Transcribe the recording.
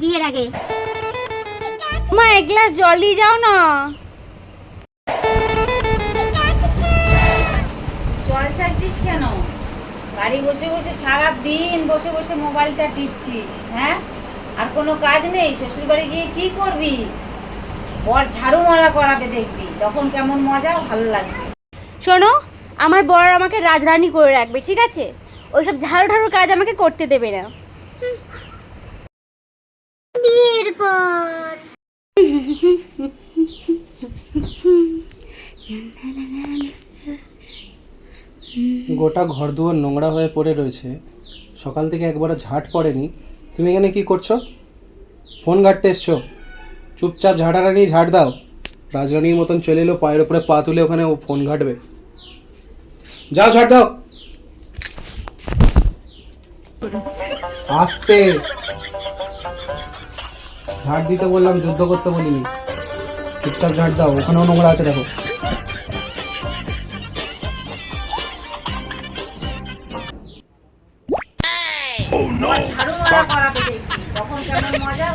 বিয়ের আগে। মা এক গ্লাস জল দিয়ে যাও না। জল চাইছিস কেন? বাড়ি বসে বসে সারা দিন বসে বসে মোবাইলটা টিপছিস হ্যাঁ? আর কোনো কাজ নেই শ্বশুর বাড়ি গিয়ে কি করবি? বর ঝাড়ু মারা করাবে দেখবি তখন কেমন মজা ভালো লাগবে। শোনো আমার বর আমাকে রাজরানী করে রাখবে ঠিক আছে? ওইসব ঝাড়ু ঝাড়ু কাজ আমাকে করতে দেবে না। পর গোটা ঘর দুয়ার নোংরা হয়ে পড়ে রয়েছে। সকাল থেকে একবারও ঝাঁট পড়েনি। তুমি এখানে কি করছ? ফোন ঘাটতে এসছো? চুপচাপ ঝাঁটারা নিয়ে ঝাড় দাও। রাজরানীর মতন চলে এলো পায়ের উপরে পা তুলে ওখানে ও ফোন ঘাটবে। যাও ঝাড় দাও। আস্তে। ঝাড় দিতে বললাম যুদ্ধ করতে বলিনি। চুপচাপ ঝাড় দাও ওখানেও নোংরা আছে দেখো। মজা